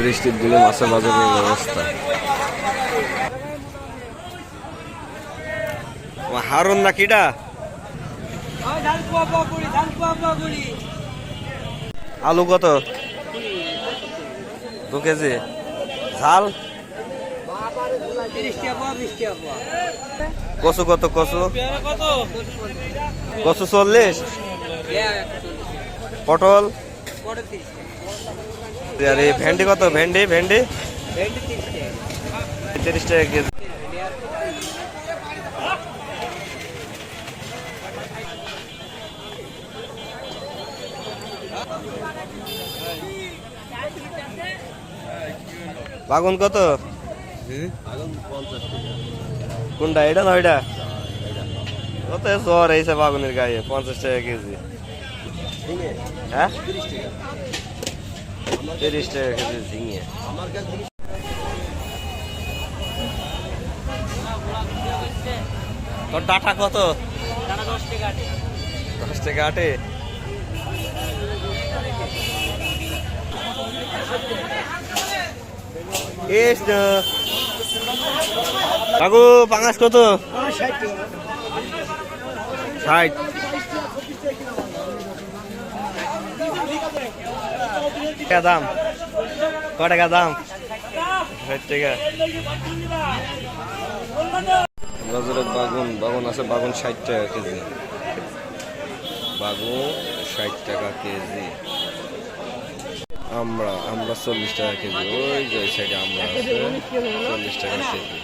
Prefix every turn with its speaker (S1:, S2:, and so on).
S1: বৃষ্টির দিনে মাছের বাজারের ব্যবস্থা। হারুন না কিডা? আলু কত? দু কেজি। ঝাল? কচু কত, কচু? কচু চল্লিশ? পটল? আর ভেন্ডি কত? ভেন্ডি ভেন্ডি? তিরিশ টাকা কেজি। বাগুন কত? কোনটা? এটা না ওইটা? কত জ্বর এইসব বাগুনের গায়ে? পঞ্চাশ টাকা কেজি। হ্যাঁ? তিরিশ টাকা কেজি ঝিঙে তোর ডাটা কত দশ টাকা আটে? কাকু পাঙাশ কত? ষাট টাকা। দাম। ক টাকা দাম? ষাট টাকা বাজারে বাগুন বাগুন আছে বাগুন ষাট টাকা কেজি। বাগুন ষাট টাকা কেজি। আমরা আমরা চল্লিশ টাকা কেজি। ওই যে সাইডে আমরা চল্লিশ টাকা কেজি।